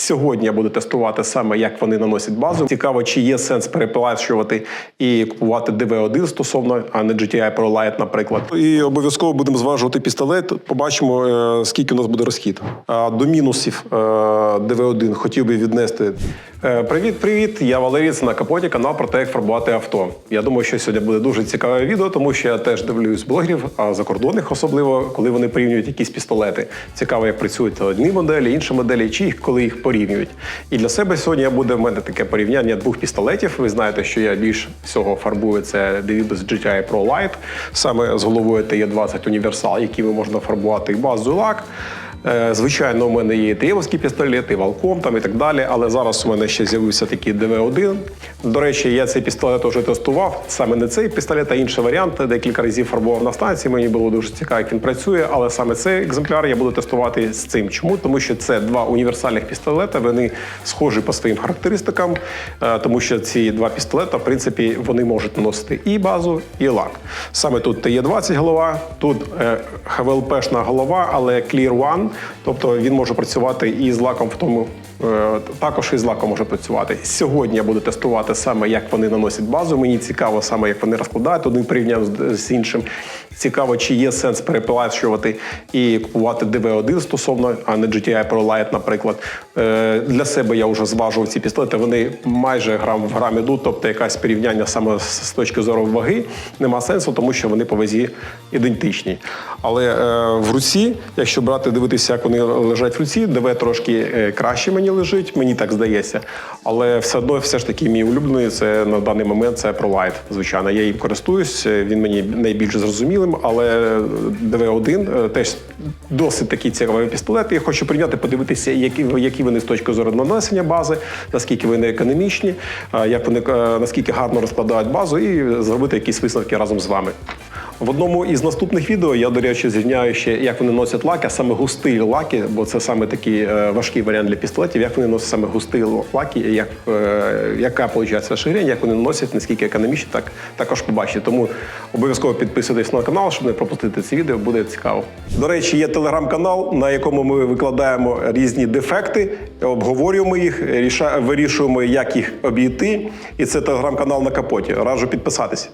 Сьогодні я буду тестувати саме, як вони наносять базу. Цікаво, чи є сенс переплачувати і купувати DV1 стосовно, а не GTI Pro Lite, наприклад. І обов'язково будемо зважувати пістолет. Побачимо, е, скільки у нас буде розхід. А до мінусів е, DV1 хотів би віднести. Е, Привіт, привіт! Я Валерій, це на капоті, канал про те, як фарбувати авто. Я думаю, що сьогодні буде дуже цікаве відео, тому що я теж дивлюсь блогерів, а закордонних особливо, коли вони порівнюють якісь пістолети. Цікаво, як працюють одні моделі, інші моделі, чи їх коли їх порівнюють. І для себе сьогодні буде в мене таке порівняння двох пістолетів. Ви знаєте, що я більш всього фарбую це Davidoff GTI Pro Lite, саме з головою те 20 Універсал, якими можна фарбувати і базу і лак. Е, Звичайно, у мене є і Тиєвські пістолети, і Валком там і так далі. Але зараз у мене ще з'явився такий ДВ-1. До речі, я цей пістолет вже тестував. Саме не цей пістолет, а інший варіант. Декілька разів фарбував на станції. Мені було дуже цікаво, як він працює. Але саме цей екземпляр я буду тестувати з цим. Чому? Тому що це два універсальних пістолета. Вони схожі по своїм характеристикам, е, тому що ці два пістолета, в принципі, вони можуть наносити і базу, і лак. Саме тут Т-20 голова, тут е, ХВЛПшна голова, але Clear One, тобто він може працювати і з лаком в тому. Е, Також і з лаком може працювати. Сьогодні я буду тестувати саме, як вони наносять базу. Мені цікаво саме, як вони розкладають один порівняно з, іншим. Цікаво, чи є сенс переплачувати і купувати DV1 стосовно, а не GTI Pro Lite, наприклад. Е, Для себе я вже зважував ці пістолети. Вони майже грам в грам ідуть, тобто якесь порівняння саме з точки зору ваги нема сенсу, тому що вони по вазі ідентичні. Але е, в руці, якщо брати дивитися, як вони лежать в руці, ДВ трошки краще мені лежить, мені так здається. Але все одно, все ж таки, мій улюблений це на даний момент це ProLight. Звичайно, я їм користуюсь. Він мені найбільш зрозумілим, але ДВ-1 е, теж досить такий цікавий пістолет. Я хочу прийняти, подивитися, які, які вони з точки зору нанесення бази, наскільки вони економічні, е, як вони е, наскільки гарно розкладають базу, і зробити якісь висновки разом з вами. В одному із наступних відео я, до речі, зрівняю ще, як вони носять лаки, а саме густі лаки, бо це саме такий е, важкий варіант для пістолетів, як вони носять саме густі лаки, як, е, яка виходить ширень, як вони носять, наскільки економічні, так також побачите. Тому обов'язково підписуйтесь на канал, щоб не пропустити ці відео, буде цікаво. До речі, є телеграм-канал, на якому ми викладаємо різні дефекти, обговорюємо їх, ріша- вирішуємо, як їх обійти. І це телеграм-канал на капоті. Раджу підписатися.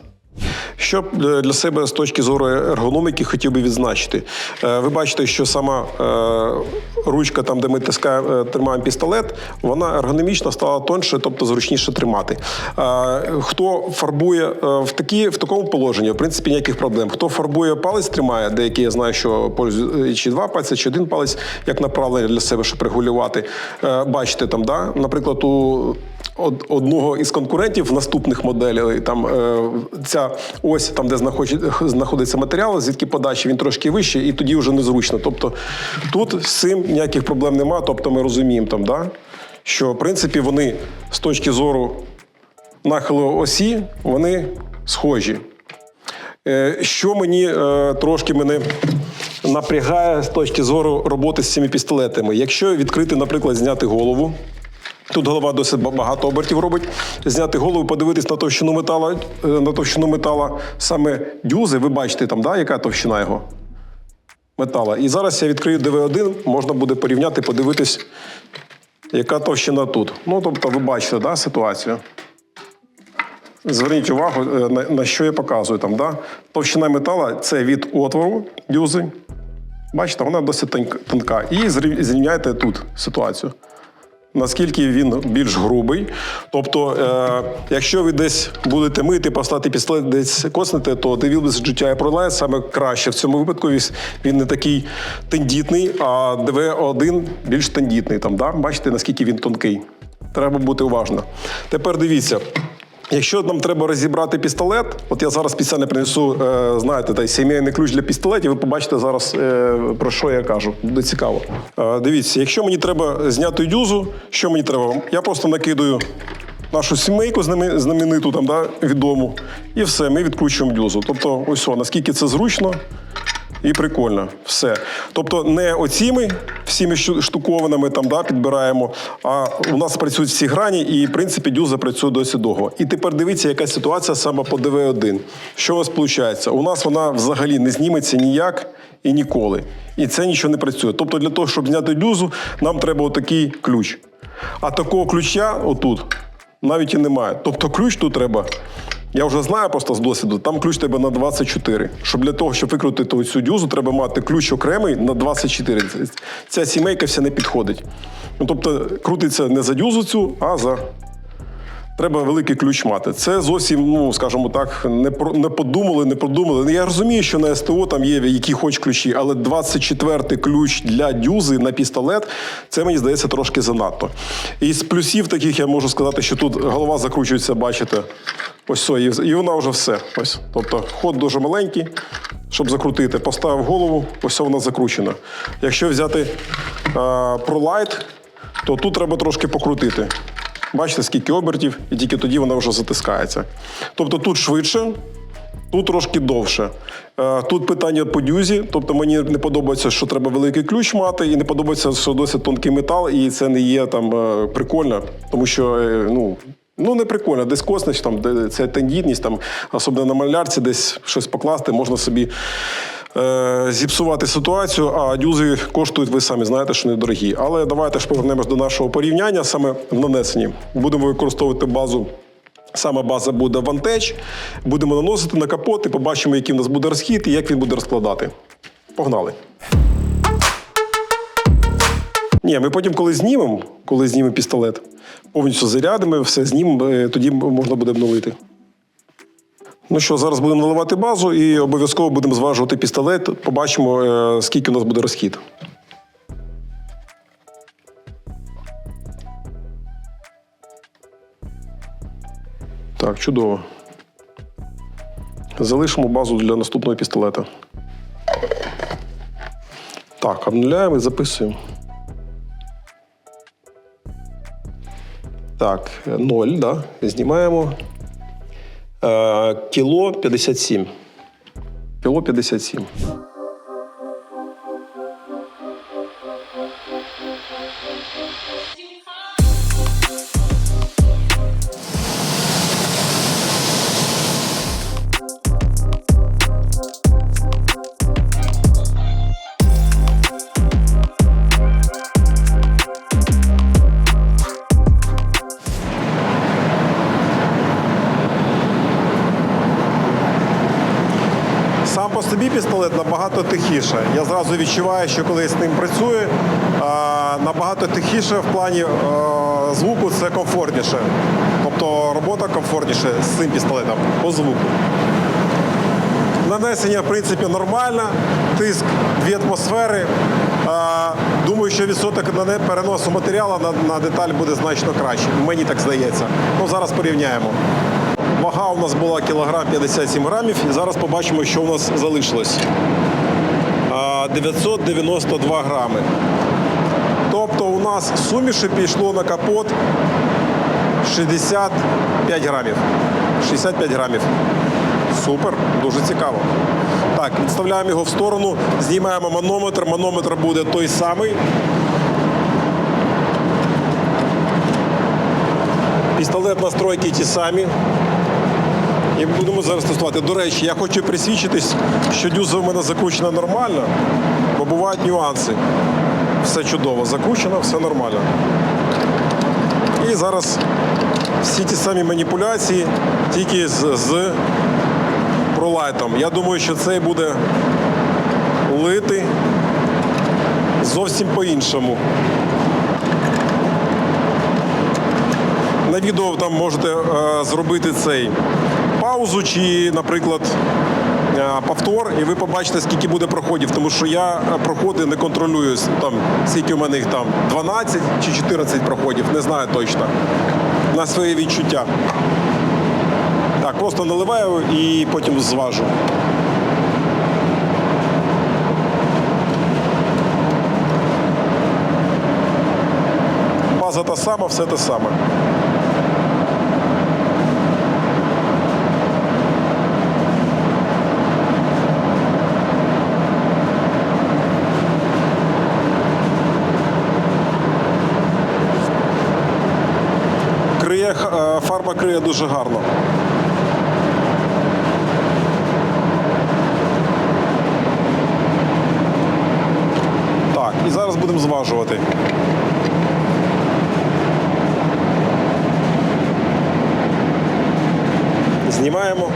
Що е, для себе з точки зору ергономіки хотів би відзначити? Е, Ви бачите, що сама е, ручка, там, де ми тискаємо, тримаємо пістолет, вона ергономічно стала тоньше, тобто зручніше тримати. Хто фарбує в, такі, в такому положенні, в принципі, ніяких проблем. Хто фарбує палець, тримає, деякі я знаю, що чи два пальці, чи один палець, як направлення для себе, щоб регулювати. Бачите, там, да? наприклад, у одного із конкурентів наступних моделей. Там е, ця ось там, де знаходить- знаходиться матеріал, звідки подачі, він трошки вищий, і тоді вже незручно. Тобто тут з цим ніяких проблем немає. Тобто ми розуміємо, там, да, що в принципі вони з точки зору нахилу осі вони схожі. Е, Що мені е, трошки мене напрягає з точки зору роботи з цими пістолетами. Якщо відкрити, наприклад, зняти голову, Тут голова досить багато обертів робить. Зняти голову, подивитись на товщину метала, е, на товщину метала саме дюзи. Ви бачите там, да, яка товщина його метала. І зараз я відкрию ДВ1, можна буде порівняти, подивитись, яка товщина тут. Ну, тобто, ви бачите да, ситуацію. Зверніть увагу, е, на, на що я показую там. Да? Товщина метала це від отвору дюзи. Бачите, вона досить тонка. І зрів- зрівняйте тут ситуацію наскільки він більш грубий. Тобто, е, якщо ви десь будете мити, поставити пістолет, десь коснете, то Devil GTI Pro саме краще в цьому випадку. Він не такий тендітний, а DV1 більш тендітний. Там, да? Бачите, наскільки він тонкий. Треба бути уважно. Тепер дивіться. Якщо нам треба розібрати пістолет, от я зараз спеціально принесу, е, знаєте, той сімейний ключ для пістолетів, ви побачите зараз, е, про що я кажу. Буде цікаво. Е, дивіться, якщо мені треба зняти дюзу, що мені треба? Я просто накидаю нашу сімейку знамени- знамениту, там, да, відому, і все, ми відкручуємо дюзу. Тобто, ось о, наскільки це зручно. І прикольно, все. Тобто не оціми всіми штукованими там да, підбираємо, а у нас працюють всі грані, і в принципі дюза працює досить довго. І тепер дивіться, яка ситуація саме по ДВ1. Що у нас виходить? У нас вона взагалі не зніметься ніяк і ніколи. І це нічого не працює. Тобто, для того, щоб зняти дюзу, нам треба отакий ключ. А такого ключа отут навіть і немає. Тобто ключ тут треба. Я вже знаю просто з досвіду, там ключ тебе на 24. Щоб для того, щоб викрутити цю дюзу, треба мати ключ окремий на 24. Ця сімейка вся не підходить. Ну, тобто крутиться не за дюзу цю, а за Треба великий ключ мати. Це зовсім, ну скажімо так, не про не подумали, не продумали. Ну, Я розумію, що на СТО там є які хоч ключі, але 24-й ключ для дюзи на пістолет це мені здається трошки занадто. І з плюсів таких я можу сказати, що тут голова закручується, бачите, ось все, і вона вже все. Ось. Тобто ход дуже маленький, щоб закрутити. Поставив голову, ось вона закручена. Якщо взяти е, ProLight, то тут треба трошки покрутити. Бачите, скільки обертів, і тільки тоді вона вже затискається. Тобто тут швидше, тут трошки довше. Е, Тут питання по дюзі, тобто мені не подобається, що треба великий ключ мати, і не подобається, що досить тонкий метал, і це не є там е, прикольно, тому що е, ну. Ну, не прикольно, десь косність, там, де це тендітність, там, особливо на малярці, десь щось покласти, можна собі е, зіпсувати ситуацію, а дюзи коштують, ви самі знаєте, що недорогі. Але давайте ж повернемось до нашого порівняння саме в нанесенні. Будемо використовувати базу. Саме база буде Vantage. Будемо наносити на капот і побачимо, який в нас буде розхід і як він буде розкладати. Погнали. Ні, ми потім, коли знімемо, коли знімемо пістолет, повністю зарядимо, все знімемо, е, тоді можна буде обновити. Ну що, зараз будемо наливати базу і обов'язково будемо зважувати пістолет. Побачимо, е, скільки у нас буде розхід. Так, чудово. Залишимо базу для наступного пістолета. Так, обнуляємо і записуємо. Так, 0, да, знімаємо. Е, кіло 57. Кіло 57. Собі пістолет набагато тихіше. Я зразу відчуваю, що коли я з ним працюю, а, набагато тихіше в плані е, звуку це комфортніше. Тобто робота комфортніше з цим пістолетом по звуку. Нанесення, в принципі, нормально, тиск дві атмосфери. А, Думаю, що відсоток переносу матеріалу на деталь буде значно краще. Мені так здається. Ну, зараз порівняємо. Вага у нас була кілограм 57 грамів, і зараз побачимо, що у нас залишилось. 992 грами. Тобто у нас суміші пішло на капот 65 грамів. 65 грамів. Супер, дуже цікаво. Так, відставляємо його в сторону, знімаємо манометр. Манометр буде той самий. Пістолет настройки ті самі. І будемо зараз тестувати. До речі, я хочу присвідчитись, що дюза в мене закручена нормально, бо бувають нюанси. Все чудово, закручено, все нормально. І зараз всі ті самі маніпуляції, тільки з, з пролайтом. Я думаю, що цей буде лити зовсім по-іншому. На відео там можете е, зробити цей паузу чи, наприклад, е, повтор, і ви побачите, скільки буде проходів, тому що я е, проходи не контролюю. Там, скільки у мене їх там 12 чи 14 проходів, не знаю точно. На своє відчуття. Так, просто наливаю і потім зважу. База та сама, все те саме. фарба криє дуже гарно. Так, і зараз будемо зважувати. Знімаємо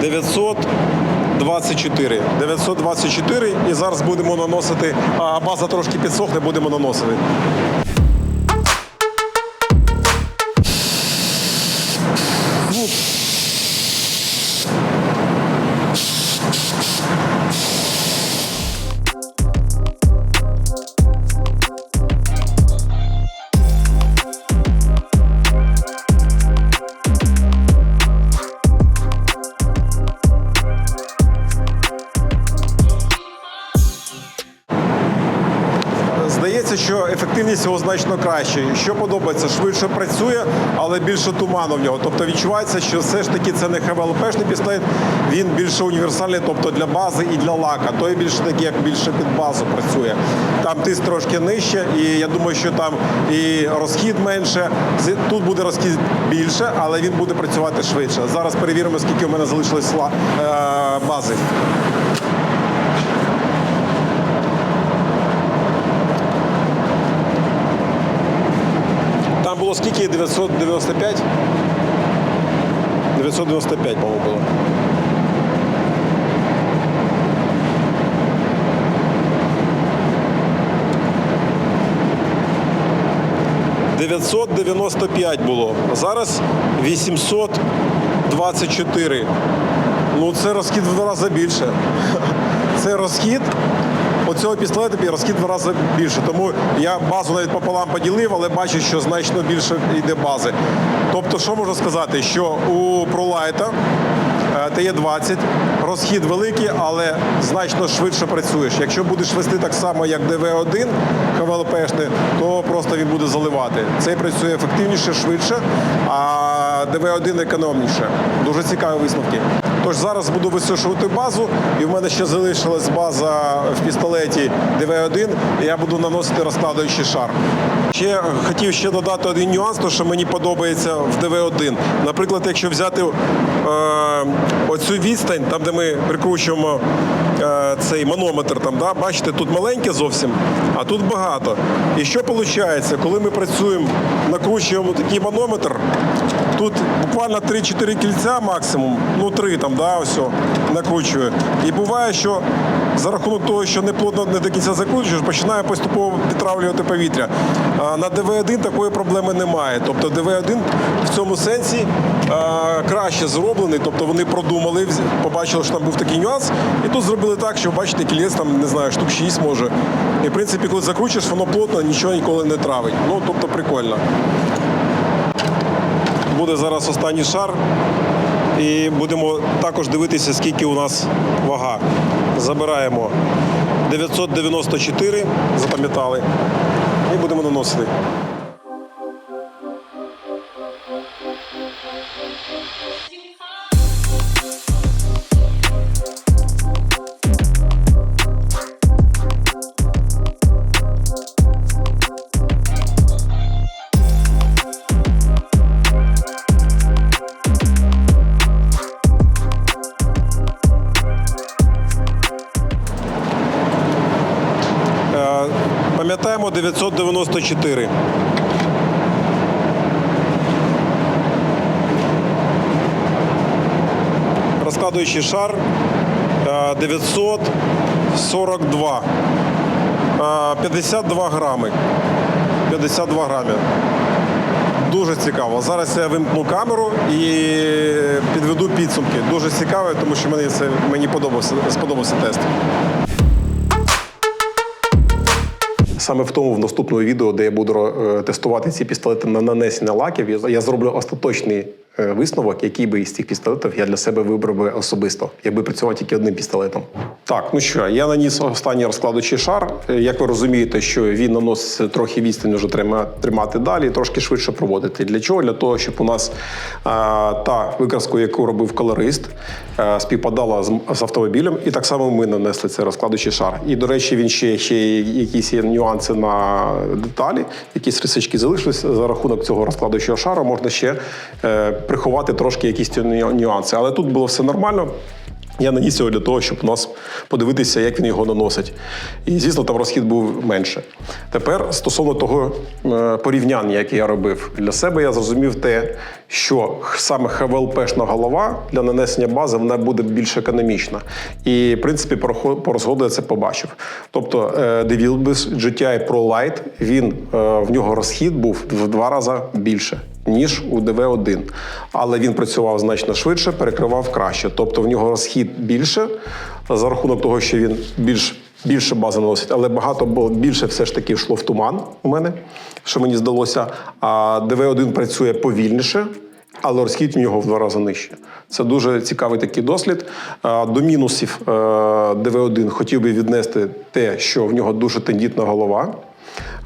924. 924 і зараз будемо наносити, а база трошки підсохне, будемо наносити. Його значно краща. Що подобається, швидше працює, але більше туману в нього. Тобто відчувається, що все ж таки це не ХВЛПшний пістолет, він більше універсальний, тобто для бази і для лака. Той більше такий, як більше під базу працює. Там тиск трошки нижче, і я думаю, що там і розхід менше. Тут буде розхід більше, але він буде працювати швидше. Зараз перевіримо, скільки у мене залишилось е, бази. Там було скільки? 995? 995, по-моєму, було. «995 було. А зараз 824. Ну, це розхід в два рази більше. Це розхід оцього пістолету і розхід два рази більше. Тому я базу навіть пополам поділив, але бачу, що значно більше йде бази. Тобто, що можу сказати, що у пролайта ТЕ-20 розхід великий, але значно швидше працюєш. Якщо будеш вести так само, як ДВ-1 ХВЛПшний, то просто він буде заливати. Цей працює ефективніше, швидше, а ДВ-1 економніше. Дуже цікаві висновки. Тож зараз буду висушувати базу, і в мене ще залишилась база в пістолеті ДВ-1, і я буду наносити розкладаючий шар. Ще хотів ще додати один нюанс, то що мені подобається в ДВ-1. Наприклад, якщо взяти е, оцю відстань, там де ми прикручуємо е, цей манометр, там, да, бачите, тут маленьке зовсім, а тут багато. І що виходить, коли ми працюємо, накручуємо такий манометр, тут буквально 3-4 кільця максимум, ну 3 там, да, ось о, накручую. І буває, що за рахунок того, що не плотно не до кінця закручуєш, починає поступово підтравлювати повітря. А на ДВ-1 такої проблеми немає. Тобто ДВ-1 в цьому сенсі а, краще зроблений, тобто вони продумали, побачили, що там був такий нюанс, і тут зробили так, що бачите, кілець там не знаю, штук 6 може. І в принципі, коли закручуєш, воно плотно, нічого ніколи не травить. Ну тобто прикольно. Буде зараз останній шар. І будемо також дивитися, скільки у нас вага. Забираємо 994, запам'ятали, і будемо наносити. Пам'ятаємо 994. Розкладуючий шар е, 942. Е, 52 грами. 52 грами. Дуже цікаво. Зараз я вимкну камеру і підведу підсумки. Дуже цікаво, тому що мені це мені подобався, сподобався тест. Саме в тому в наступному відео, де я буду е, тестувати ці пістолети на нанесення лаків, я, зроблю остаточний висновок, який би із цих пістолетів я для себе вибрав би особисто, якби працював тільки одним пістолетом. Так, ну що, я наніс останній розкладучий шар. Е, Як ви розумієте, що він наноситься трохи відстань вже трима- тримати далі, трошки швидше проводити. Для чого? Для того, щоб у нас е, та викраску, яку робив колорист, е, співпадала з, з автомобілем, і так само ми нанесли цей розкладучий шар. І, до речі, він ще, ще якісь є нюанси на деталі, якісь рисички залишилися. За рахунок цього розкладучого шару можна ще е, приховати трошки якісь ті ню- нюанси. Але тут було все нормально. Я наніс його для того, щоб у нас подивитися, як він його наносить. І, звісно, там розхід був менше. Тепер стосовно того е, порівняння, яке я робив для себе, я зрозумів те, що саме ХВЛПшна голова для нанесення бази вона буде більш економічна. І, в принципі, по по я це побачив. Тобто е, DeVilbiss GTI Pro Lite, він, е, в нього розхід був в два рази більше. Ніж у ДВ-1. Але він працював значно швидше, перекривав краще. Тобто в нього розхід більше за рахунок того, що він більш більше бази наносить, але багато більше все ж таки йшло в туман у мене, що мені здалося. А ДВ-1 працює повільніше, але розхід в нього в два рази нижче. Це дуже цікавий такий дослід. До мінусів е, ДВ-1 хотів би віднести те, що в нього дуже тендітна голова.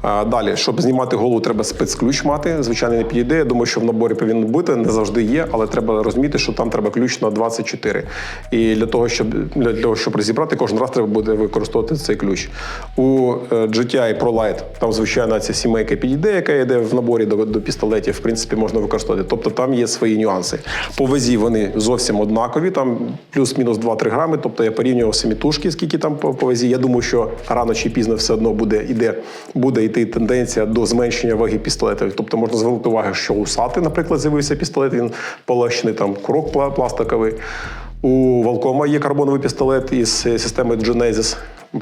Далі, щоб знімати голову, треба спецключ мати. Звичайно, не підійде. Я думаю, що в наборі повинен бути, не завжди є, але треба розуміти, що там треба ключ на 24. І для того, щоб для того, щоб розібрати, кожен раз треба буде використовувати цей ключ. У е, GTI Pro Lite там, звичайно, ця сімейка підійде, яка йде в наборі до, до пістолетів, в принципі, можна використовувати. Тобто там є свої нюанси. По вазі вони зовсім однакові, там плюс-мінус 2-3 грами. Тобто я порівнював самі тушки, скільки там по, по вазі. Я думаю, що рано чи пізно все одно буде іде, буде йти тенденція до зменшення ваги пістолетів. Тобто можна звернути увагу, що у Сати, наприклад, з'явився пістолет, він полегшений, там курок пластиковий. У Волкома є карбоновий пістолет із системи Genesis.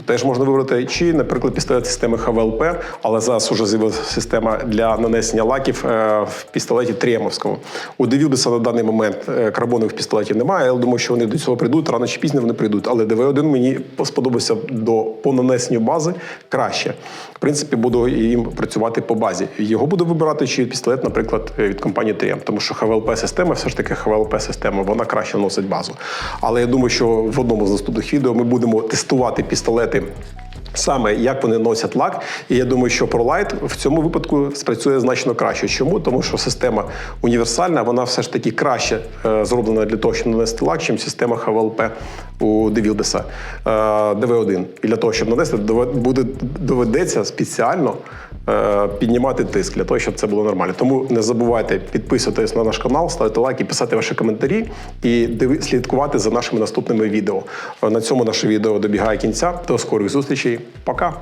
Теж можна вибрати. Чи, наприклад, пістолет системи ХВЛП, але зараз вже з'явилася система для нанесення лаків е, в пістолеті Тріємовському. У Девілбіса на даний момент е, карбонових пістолетів немає. Я думаю, що вони до цього прийдуть, рано чи пізно вони прийдуть. Але ДВ-1 мені сподобався до по нанесенню бази краще. В принципі, буду їм працювати по базі. Його буду вибирати чи пістолет, наприклад, від компанії Трієм, тому що ХВЛП-система, все ж таки ХВЛП-система, вона краще носить базу. Але я думаю, що в одному з наступних відео ми будемо тестувати пістолети. Саме як вони носять лак, і я думаю, що ProLight в цьому випадку спрацює значно краще. Чому? Тому що система універсальна, вона все ж таки краще е, зроблена для того, щоб нанести лак, ніж система ХВЛП у Девілдеса е, ДВ1. І для того, щоб нанести, буде доведеться спеціально піднімати тиск для того, щоб це було нормально. Тому не забувайте підписуватись на наш канал, ставити лайки, писати ваші коментарі і слідкувати за нашими наступними відео. Е, На цьому наше відео добігає кінця. До скорих зустрічей. Пока!